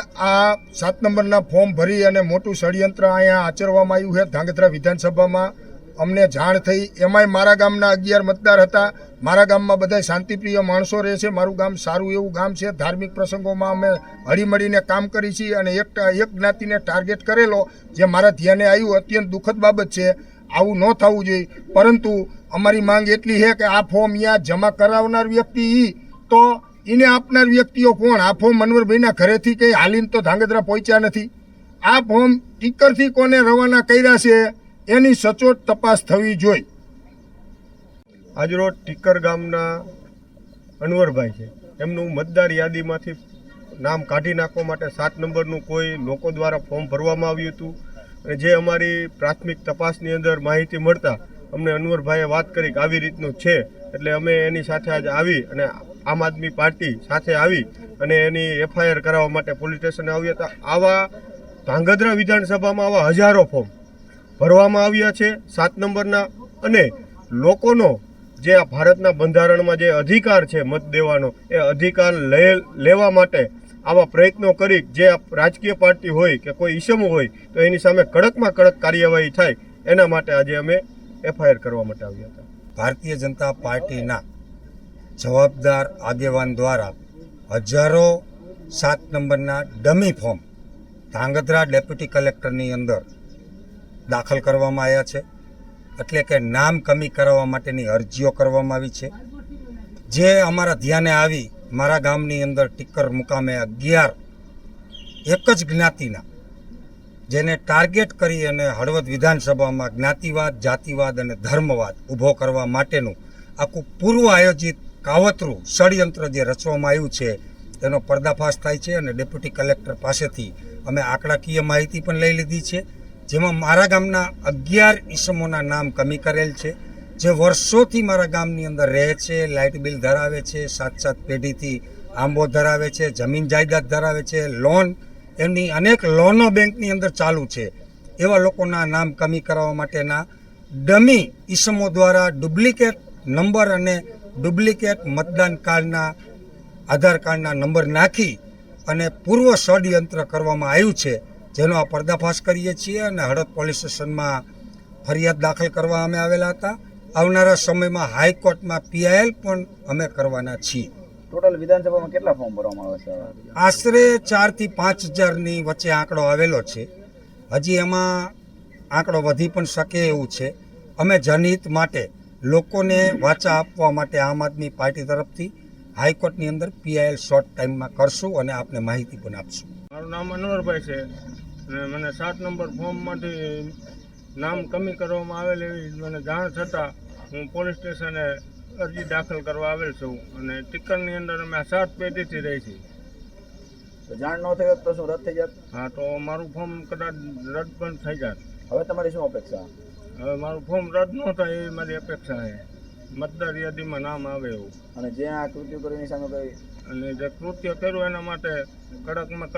આ સાત નંબરના ફોર્મ ભરી અને મોટું ષડયંત્ર અહીંયા આચરવામાં આવ્યું છે ધાંગધ્રા વિધાનસભામાં. અમને જાણ થઈ. એમાંય મારા ગામના અગિયાર મતદાર હતા. મારા ગામમાં બધા શાંતિપ્રિય માણસો રહે છે. મારું ગામ સારું એવું ગામ છે. ધાર્મિક પ્રસંગોમાં અમે હળીમળીને કામ કરી છીએ અને એક એક જ્ઞાતિને ટાર્ગેટ કરેલો જે મારા ધ્યાને આવ્યું અત્યંત દુઃખદ બાબત છે. આવું ન થવું જોઈએ. પરંતુ અમારી માંગ એટલી છે કે આ ફોર્મ અહીંયા જમા કરાવનાર વ્યક્તિ તો એને આપનાર વ્યક્તિઓ કોણ? આ ફોર્મ મનવરભાઈના ઘરેથી કંઈ હાલીને તો ધાંગધ્રા પહોંચ્યા નથી. આ ફોર્મ ટીકરથી કોને રવાના કર્યા છે, એની સચોટ તપાસ થવી જોઈએ. આજરોજ ટીકર ગામના અનવરભાઈ છે. એમનું મતદાર યાદીમાંથી નામ કાઢી નાખવા માટે સાત નંબરનું કોઈ લોકો દ્વારા ફોર્મ ભરવામાં આવ્યું હતું. અને જે અમારી પ્રાથમિક તપાસની અંદર માહિતી મળતા અમને અનવરભાઈએ વાત કરી કે આવી રીતનું છે. એટલે અમે એની સાથે આજે આવી અને આમ આદમી પાર્ટી સાથે આવી અને એની એફઆઈઆર કરાવવા માટે પોલીસ સ્ટેશને આવ્યા હતા. આવા ધાંગધ્રા વિધાનસભામાં આવા હજારો ફોર્મ ભરવામાં આવ્યા છે સાત નંબરના અને લોકોનો જે આ ભારતના બંધારણમાં જે અધિકાર છે મત દેવાનો, એ અધિકાર લે, લેવા માટે આવા પ્રયત્નો કરી, જે રાજકીય પાર્ટી હોય કે કોઈ ઈસમો હોય, તો એની સામે કડકમાં કડક કાર્યવાહી થાય, એના માટે આજે અમે એફઆઈઆર કરવા માટે આવ્યા હતા. ભારતીય જનતા પાર્ટીના જવાબદાર આગેવાન દ્વારા હજારો સાત નંબરના ડમી ફોર્મ ધાંગધ્રા ડેપ્યુટી કલેક્ટરની અંદર દાખલ કરવામાં આવ્યા છે. એટલે કે નામ કમી કરાવવા માટેની અરજીઓ કરવામાં આવી છે. જે અમારા ધ્યાને આવી મારા ગામની અંદર ટીકર મુકામે અગિયાર એક જ જ્ઞાતિના જેને ટાર્ગેટ કરી અને હળવદ વિધાનસભામાં જ્ઞાતિવાદ, જાતિવાદ અને ધર્મવાદ ઊભો કરવા માટેનું આખું પૂર્વ આયોજિત કાવતરું ષડયંત્ર જે રચવામાં આવ્યું છે, તેનો પર્દાફાશ થાય છે અને ડેપ્યુટી કલેક્ટર પાસેથી અમે આંકડાકીય માહિતી પણ લઈ લીધી છે, જેમાં મારા ગામના અગિયાર ઈસમોના નામ કમી કરેલ છે, જે વર્ષોથી મારા ગામની અંદર રહે છે, લાઇટ બિલ ધરાવે છે સાત સાત પેઢીથી આંબો ધરાવે છે, જમીન જાયદાદ ધરાવે છે, લોન, એમની અનેક લોનો બેંકની અંદર ચાલુ છે. એવા લોકોના નામ કમી કરાવવા માટેના ડમી ઈસમો દ્વારા ડુપ્લિકેટ નંબર અને ડુપ્લિકેટ મતદાન કાર્ડના આધાર કાર્ડના નંબર નાખી અને પૂર્વ ષડયંત્ર કરવામાં આવ્યું છે જેનો આ પર્દાફાશ કરીએ છીએ અને હળદ પોલીસ સ્ટેશનમાં ફરિયાદ દાખલ કરવા અમે આવેલા હતા. આવનારા સમયમાં હાઈકોર્ટમાં પીઆઈએલ પણ અમે કરવાના છીએ. ટોટલ વિધાનસભામાં કેટલા ફોર્મ ભરવામાં આવે છે? આશરે ચારથી પાંચ હજારની વચ્ચે આંકડો આવેલો છે. હજી એમાં આંકડો વધી પણ શકે એવું છે. અમે જનહિત માટે લોકોને વાચા આપવા માટે આમ આદમી પાર્ટી તરફથી હાઈકોર્ટની અંદર પીઆઈએલ શોર્ટ ટાઈમમાં કરશું અને આપને માહિતી પણ આપશું. મારું નામ અનવરભાઈ છે અને મને સાત નંબર ફોર્મમાંથી નામ કમી કરવામાં આવેલ એવી મને જાણ થતાં હું પોલીસ સ્ટેશને અરજી દાખલ કરવા આવેલ છું અને ટિકરની અંદર અમે સાત પેઢીથી રહી છીએ. તો જાણ ન થઈ તો શું રદ થઈ જાત? હા તો મારું ફોર્મ કદાચ રદ પણ થઈ જાત. હવે તમારી શું અપેક્ષા? હવે મારું ફોર્મ રદ ન થાય એ મારી અપેક્ષા છે. મતદાર યાદીમાં નામ આવે એવું. અને જે આ કૃત્ય કરીને સામે કઈ અને જે કૃત્ય કર્યું એના માટે કડકમાં કડક